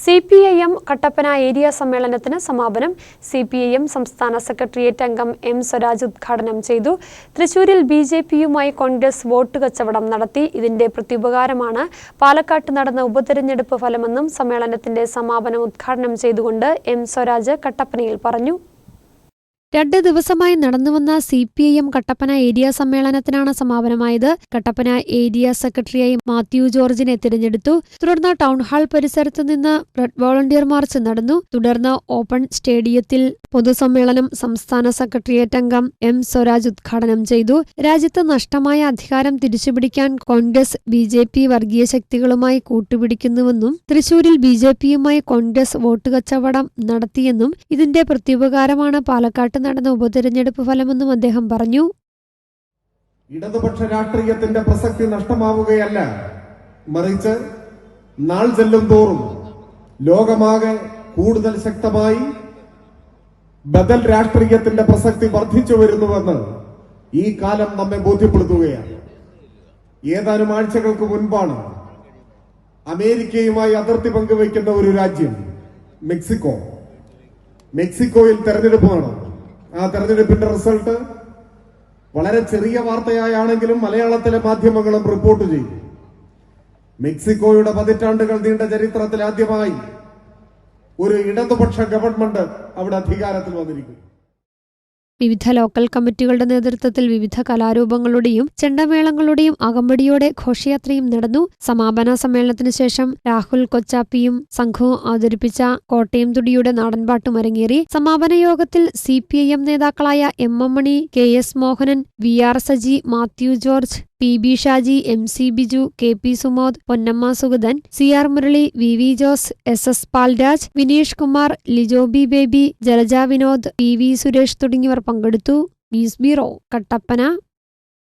C P I M Kattappana area സമ്മേളനത്തിന് സമാപനം C P I M സംസ്ഥാന secretariat അംഗം എം സ്വരാജ് ഉദ്ഘാടനം ചെയ്തു. തൃശൂരിൽ ബി ജെ പിയുമായി കോൺഗ്രസ് വോട്ട് കച്ചവടം നടത്തി. ഇതിന്റെ പ്രത്യുപകാരമാണ് പാലക്കാട്ട് നടന്ന ഉപതെരഞ്ഞെടുപ്പ് ഫലമെന്നും സമ്മേളനത്തിന്റെ സമാപനം ഉദ്ഘാടനം ചെയ്തുകൊണ്ട് എം സ്വരാജ് കട്ടപ്പനയിൽ പറഞ്ഞു. രണ്ട് ദിവസമായി നടന്നുവന്ന C P I M Kattappana area സമ്മേളനത്തിനാണ് സമാപനമായത്. കട്ടപ്പന ഏരിയ സെക്രട്ടറിയായി മാത്യു ജോർജിനെ തിരഞ്ഞെടുത്തു. തുടർന്ന് ടൗൺഹാൾ പരിസരത്ത് നിന്ന് റെഡ് വോളണ്ടിയർ മാർച്ച് നടന്നു. തുടർന്ന് ഓപ്പൺ സ്റ്റേഡിയത്തിൽ പൊതുസമ്മേളനം സംസ്ഥാന സെക്രട്ടേറിയറ്റ് അംഗം എം സ്വരാജ് ഉദ്ഘാടനം ചെയ്തു. രാജ്യത്ത് നഷ്ടമായ അധികാരം തിരിച്ചുപിടിക്കാൻ കോൺഗ്രസ് ബി ജെ പി വർഗീയ ശക്തികളുമായി കൂട്ടുപിടിക്കുന്നുവെന്നും തൃശൂരിൽ ബി ജെ പിയുമായി കോൺഗ്രസ് വോട്ട് കച്ചവടം നടത്തിയെന്നും ഇതിന്റെ പ്രത്യുപകാരമാണ് പാലക്കാട്ട് നടന്ന ഉപതെരഞ്ഞെടുപ്പ് ഫലമെന്നും അദ്ദേഹം പറഞ്ഞു. ഇടതുപക്ഷ രാഷ്ട്രീയത്തിന്റെ പ്രസക്തി നഷ്ടമാവുകയല്ല. മറിച്ച് നാൾ ചെല്ലും തോറും ലോകമാകെ കൂടുതൽ ശക്തമായി ബദൽ രാഷ്ട്രീയത്തിന്റെ പ്രസക്തി വർദ്ധിച്ചു വരുന്നുവെന്ന് ഈ കാലം നമ്മെ ബോധ്യപ്പെടുത്തുകയാണ്. ഏതാനും ആഴ്ചകൾക്ക് മുൻപാണ് അമേരിക്കയുമായി അതിർത്തി പങ്കുവയ്ക്കുന്ന ഒരു രാജ്യം മെക്സിക്കോ. മെക്സിക്കോയിൽ തെരഞ്ഞെടുപ്പ് നടന്നു തെരഞ്ഞെടുപ്പിന്റെ റിസൾട്ട് വളരെ ചെറിയ വാർത്തയായാണെങ്കിലും മലയാളത്തിലെ മാധ്യമങ്ങളും റിപ്പോർട്ട് ചെയ്തു മെക്സിക്കോയുടെ പതിറ്റാണ്ടുകൾ നീണ്ട ചരിത്രത്തിൽ ആദ്യമായി ഒരു ഇടതുപക്ഷ ഗവൺമെന്റ് അവിടെ അധികാരത്തിൽ വന്നിരിക്കുന്നു. വിവിധ ലോക്കൽ കമ്മിറ്റികളുടെ നേതൃത്വത്തിൽ വിവിധ കലാരൂപങ്ങളുടെയും ചെണ്ടമേളങ്ങളുടെയും അകമ്പടിയോടെ ഘോഷയാത്രയും നടന്നു. സമാപന സമ്മേളനത്തിന് ശേഷം രാഹുൽ കൊച്ചാപ്പിയും സംഘവും അവതരിപ്പിച്ച കോട്ടയം തുടിയുടെ നാടൻപാട്ടും അരങ്ങേറി. സമാപന യോഗത്തിൽ സി നേതാക്കളായ M M Mani K S Mohanan V R Saji Mathew George P B Shaji M C Biju K P Sumod Ponnamma Sugathan C R Murali V V Jose S S Palraj Vineesh Kumar Lijobi Baby Jalaja Vinod P V Suresh തുടങ്ങിയവർ പങ്കെടുത്തു. News bureau Kattappana.